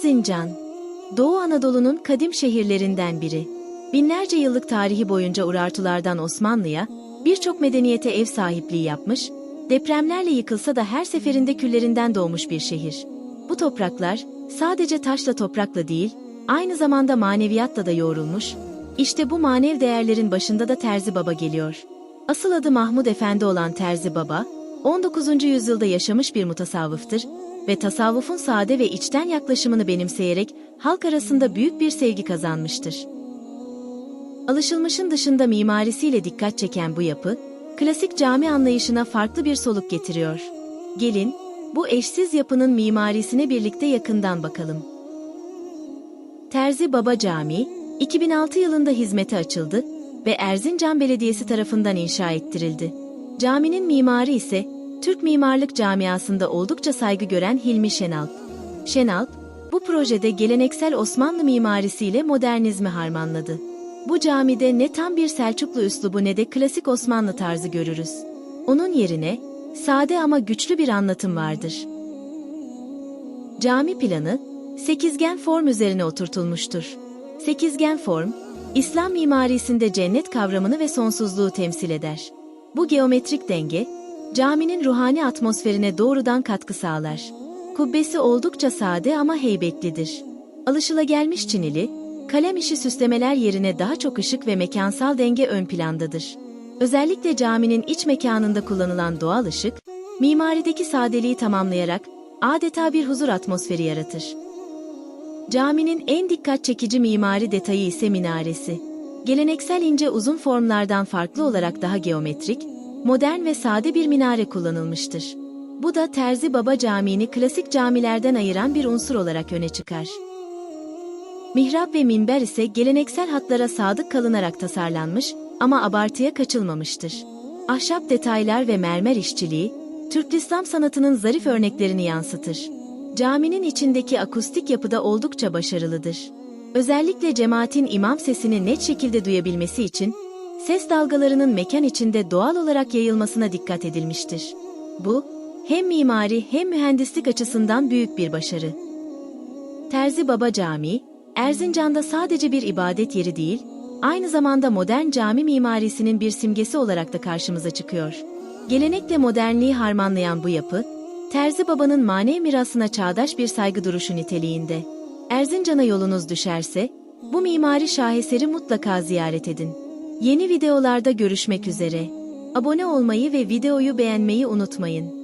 Erzincan Doğu Anadolu'nun kadim şehirlerinden biri. Binlerce yıllık tarihi boyunca Urartulardan Osmanlı'ya birçok medeniyete ev sahipliği yapmış, depremlerle yıkılsa da her seferinde küllerinden doğmuş bir şehir. Bu topraklar sadece taşla toprakla değil, aynı zamanda maneviyatla da yoğrulmuş. İşte bu manev değerlerin başında da Terzi Baba geliyor. Asıl adı Mahmud Efendi olan Terzi Baba, 19. yüzyılda yaşamış bir mutasavvıftır ve tasavvufun sade ve içten yaklaşımını benimseyerek halk arasında büyük bir sevgi kazanmıştır. Alışılmışın dışında mimarisiyle dikkat çeken bu yapı, klasik cami anlayışına farklı bir soluk getiriyor. Gelin, bu eşsiz yapının mimarisine birlikte yakından bakalım. Terzi Baba Camii, 2006 yılında hizmete açıldı ve Erzincan Belediyesi tarafından inşa ettirildi. Caminin mimarı ise Türk mimarlık camiasında oldukça saygı gören Hilmi Şenalp. Şenalp, bu projede geleneksel Osmanlı mimarisiyle modernizmi harmanladı. Bu camide ne tam bir Selçuklu üslubu ne de klasik Osmanlı tarzı görürüz. Onun yerine sade ama güçlü bir anlatım vardır. Cami planı sekizgen form üzerine oturtulmuştur. Sekizgen form, İslam mimarisinde cennet kavramını ve sonsuzluğu temsil eder. Bu geometrik denge, caminin ruhani atmosferine doğrudan katkı sağlar. Kubbesi oldukça sade ama heybetlidir. Alışılagelmiş çinili, kalem işi süslemeler yerine daha çok ışık ve mekansal denge ön plandadır. Özellikle caminin iç mekanında kullanılan doğal ışık, mimarideki sadeliği tamamlayarak adeta bir huzur atmosferi yaratır. Caminin en dikkat çekici mimari detayı ise minaresi. Geleneksel ince uzun formlardan farklı olarak daha geometrik, modern ve sade bir minare kullanılmıştır. Bu da Terzi Baba Camii'ni klasik camilerden ayıran bir unsur olarak öne çıkar. Mihrap ve minber ise geleneksel hatlara sadık kalınarak tasarlanmış ama abartıya kaçılmamıştır. Ahşap detaylar ve mermer işçiliği, Türk İslam sanatının zarif örneklerini yansıtır. Caminin içindeki akustik yapıda oldukça başarılıdır. Özellikle cemaatin imam sesini net şekilde duyabilmesi için, ses dalgalarının mekan içinde doğal olarak yayılmasına dikkat edilmiştir. Bu, hem mimari hem mühendislik açısından büyük bir başarı. Terzi Baba Camii, Erzincan'da sadece bir ibadet yeri değil, aynı zamanda modern cami mimarisinin bir simgesi olarak da karşımıza çıkıyor. Gelenekle modernliği harmanlayan bu yapı, Terzi Baba'nın manevi mirasına çağdaş bir saygı duruşu niteliğinde. Erzincan'a yolunuz düşerse, bu mimari şaheseri mutlaka ziyaret edin. Yeni videolarda görüşmek üzere. Abone olmayı ve videoyu beğenmeyi unutmayın.